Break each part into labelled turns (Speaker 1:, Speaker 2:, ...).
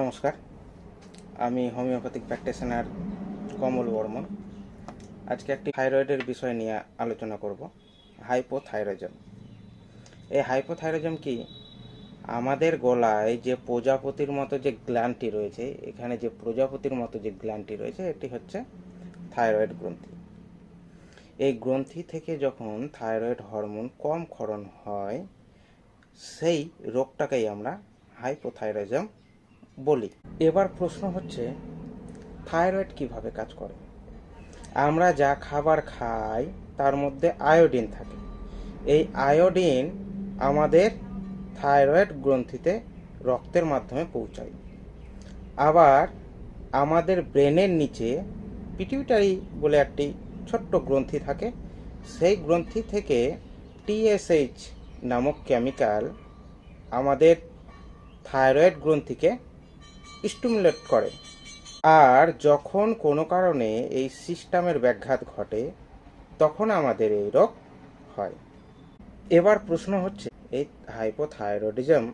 Speaker 1: নমস্কার। আমি homeopathic practitioner কমল বর্মন। আজকে একটি থাইরয়েডের বিষয় নিয়ে আলোচনা করব, হাইপোথাইরয়েজম। এই হাইপোথাইরয়েজম কি? আমাদের গলায় যে প্রজাপতির মতো যে গ্ল্যান্ডটি রয়েছে, এখানে যে প্রজাপতির মতো যে গ্ল্যান্ডটি রয়েছে, এটি হচ্ছে থাইরয়েড গ্রন্থি। এই গ্রন্থি থেকে যখন থাইরয়েড হরমোন কম ক্ষরণ হয়, সেই রোগটাকেই আমরা হাইপোথাইরয়েজম বলি। এবার প্রশ্ন হচ্ছে, থাইরয়েড কীভাবে কাজ করে? আমরা যা খাবার খাই, তার মধ্যে আয়োডিন থাকে। এই আয়োডিন আমাদের থাইরয়েড গ্রন্থিতে রক্তের মাধ্যমে পৌঁছায়। আবার আমাদের ব্রেনের নিচে পিটিউটারি বলে একটি ছোট্ট গ্রন্থি থাকে। সেই গ্রন্থি থেকে টিএসএইচ নামক কেমিক্যাল আমাদের থাইরয়েড গ্রন্থিকে স্টিমুলেট করে। আর যখন কোনো কারণে এই সিস্টেমের ব্যাঘাত ঘটে, তখন আমাদের এই রোগ হয়। এবার প্রশ্ন হচ্ছে, এই হাইপোথাইরয়েডিজম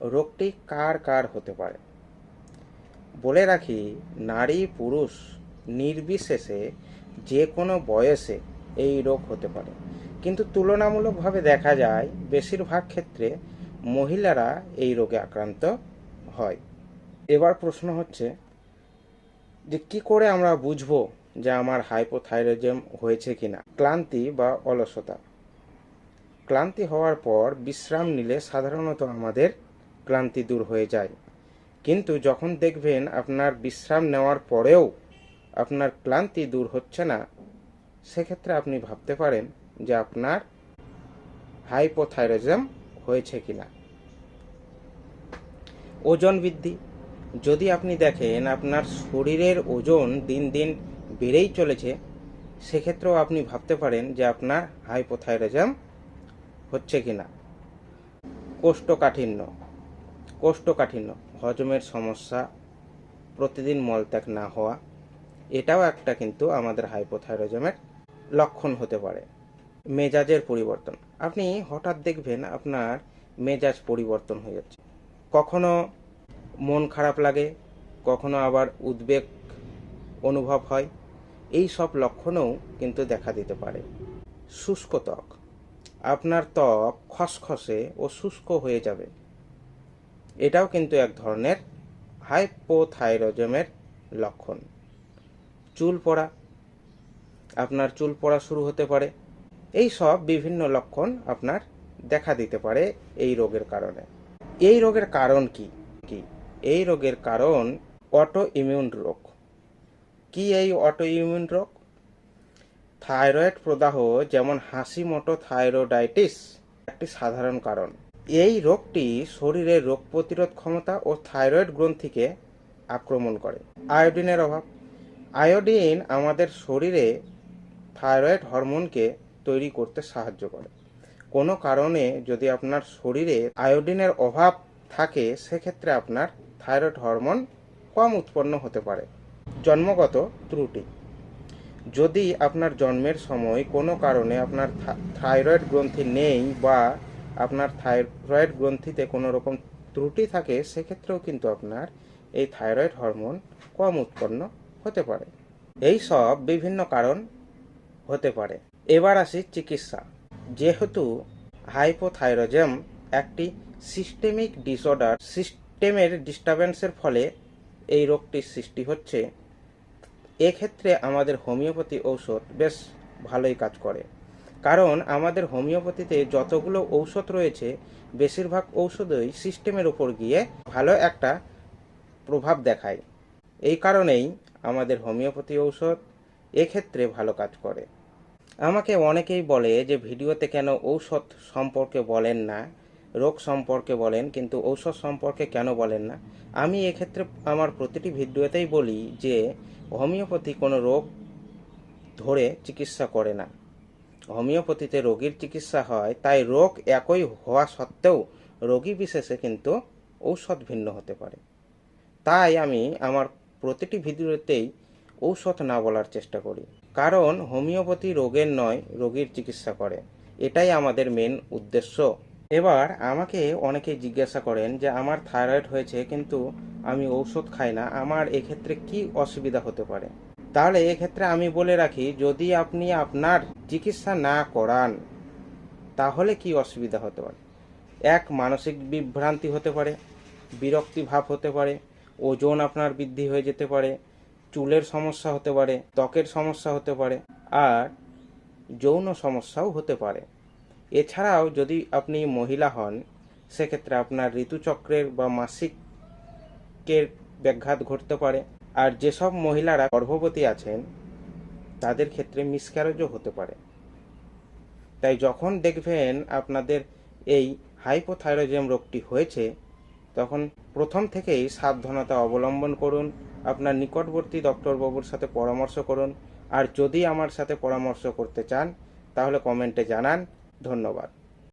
Speaker 1: রোগটি কার কার হতে পারে? বলে রাখি, নারী, পুরুষ নির্বিশেষে যে কোনো বয়সে এই রোগ হতে পারে। কিন্তু তুলনামূলকভাবে দেখা যায়, বেশিরভাগ ক্ষেত্রে মহিলারা এই রোগে আক্রান্ত হয়। এবার প্রশ্ন হচ্ছে যে কি করে আমরা বুঝব যে আমার হাইপোথাইরয়েজম হয়েছে কিনা? ক্লান্তি বা অলসতা? ক্লান্তি হওয়ার পর বিশ্রাম নিলে সাধারণত আমাদের ক্লান্তি দূর হয়ে যায়। কিন্তু যখন দেখবেন আপনার বিশ্রাম নেওয়ার পরেও আপনার ক্লান্তি দূর হচ্ছে না, সেক্ষেত্রে আপনি ভাবতে পারেন যে আপনার হাইপোথাইরয়েজম হয়েছে কিনা। ওজন বৃদ্ধি যদি আপনি দেখেন আপনার শরীরের ওজন দিন দিন বেড়েই চলেছে, সেক্ষেত্রেও আপনি ভাবতে পারেন যে আপনার হাইপোথাইরয়েজম হচ্ছে কি না কোষ্ঠকাঠিন্য কোষ্ঠকাঠিন্য, হজমের সমস্যা, প্রতিদিন মলত্যাগ না হওয়া, এটাও একটা কিন্তু আমাদের হাইপোথাইরয়েজমের লক্ষণ হতে পারে। মেজাজের পরিবর্তন, আপনি হঠাৎ দেখবেন আপনার মেজাজ পরিবর্তন হয়ে যাচ্ছে। কখনো মন খারাপ লাগে, কখনো আবার উদ্বেগ অনুভব হয়। এই সব লক্ষণও কিন্তু দেখা দিতে পারে। শুষ্ক ত্বক। আপনার ত্বক খসখসে ও শুষ্ক হয়ে যাবে। এটাও কিন্তু এক ধরনের হাইপোথাইরয়েজমের লক্ষণ। চুল পড়া। আপনার চুল পড়া শুরু হতে পারে। এই সব বিভিন্ন লক্ষণ আপনার দেখা দিতে পারে এই রোগের কারণে। এই রোগের কারণ কি? এই রোগের কারণ অটো ইমিউন রোগ। কি এই অটো ইমিউন রোগ? থাইরয়েড প্রদাহ, যেমন হাসি মটো থাইরোডাইটিস একটি সাধারণ কারণ। এই রোগটি শরীরের রোগ প্রতিরোধ ক্ষমতা ও থাইরয়েড গ্রন্থিকে আক্রমণ করে। আয়োডিনের অভাব। আয়োডিন আমাদের শরীরে থাইরয়েড হরমোনকে তৈরি করতে সাহায্য করে। কোনো কারণে যদি আপনার শরীরে আয়োডিনের অভাব থাকে, সেক্ষেত্রে আপনার থাইরয়েড হরমোন কম উৎপন্ন হতে পারে। জন্মগত ত্রুটি। যদি আপনার জন্মের সময় কোনো কারণে আপনার থাইরয়েড গ্রন্থি নেই বা আপনার থাইরয়েড গ্রন্থিতে কোনো রকম ত্রুটি থাকে, সেক্ষেত্রেও কিন্তু আপনার এই থাইরয়েড হরমোন কম উৎপন্ন হতে পারে। এই সব বিভিন্ন কারণ হতে পারে। এবার আসি চিকিৎসা। যেহেতু হাইপোথাইরয়েজম একটি সিস্টেমিক ডিসঅর্ডার সিস্টেমের ডিস্টারবেন্সের ফলে এই রোগটির সৃষ্টি হচ্ছে। এক্ষেত্রে আমাদের হোমিওপ্যাথি ঔষধ বেশ ভালোই কাজ করে। কারণ আমাদের হোমিওপ্যাথিতে যতগুলো ঔষধ রয়েছে, বেশিরভাগ ঔষধই সিস্টেমের উপর গিয়ে ভালো একটা প্রভাব দেখায়। এই কারণেই আমাদের হোমিওপ্যাথি ঔষধ এক্ষেত্রে ভালো কাজ করে। আমাকে অনেকেই বলে যে, ভিডিওতে কেন ঔষধ সম্পর্কে বলেন না? রোগ সম্পর্কে বলেন, কিন্তু ঔষধ সম্পর্কে কেন বলেন না? আমি এক্ষেত্রে আমার প্রতিটি ভিডিওতেই বলি যে, হোমিওপ্যাথি কোনো রোগ ধরে চিকিৎসা করে না। হোমিওপ্যাথিতে রোগীর চিকিৎসা হয়, তাই রোগ একই হওয়া সত্ত্বেও রোগী বিশেষে কিন্তু ঔষধ ভিন্ন হতে পারে। তাই আমি আমার প্রতিটি ভিডিওতেই ঔষধ না বলার চেষ্টা করি। কারণ হোমিওপ্যাথি রোগের নয়, রোগীর চিকিৎসা করে। এটাই আমাদের মেন উদ্দেশ্য। এবার আমাকে অনেকে জিজ্ঞাসা করেন যে আমার থাইরয়েড হয়েছে কিন্তু আমি ঔষধ খাই না, আমার এক্ষেত্রে কি অসুবিধা হতে পারে? তাহলে এক্ষেত্রে আমি বলে রাখি, যদি আপনি আপনার চিকিৎসা না করান, তাহলে কি অসুবিধা হতে পারে? এক, মানসিক বিভ্রান্তি হতে পারে, বিরক্তি ভাব হতে পারে, ওজন আপনার বৃদ্ধি হয়ে যেতে পারে, চুলের সমস্যা হতে পারে, ত্বকের সমস্যা হতে পারে, আর যৌন সমস্যাও হতে পারে। এছাড়াও যদি আপনি মহিলা হন, সেক্ষেত্রে আপনার ঋতুচক্রের বা মাসিকের ব্যাঘাত ঘটতে পারে। আর যেসব মহিলারা গর্ভবতী আছেন, তাদের ক্ষেত্রে মিসক্যারেজও হতে পারে। তাই যখন দেখবেন আপনাদের এই হাইপোথাইরয়েডিজম রোগটি হয়েছে, তখন প্রথম থেকেই সাবধানতা অবলম্বন করুন, আপনার নিকটবর্তী ডক্টরবাবুর সাথে পরামর্শ করুন। আর যদি আমার সাথে পরামর্শ করতে চান, তাহলে কমেন্টে জানান। ধন্যবাদ।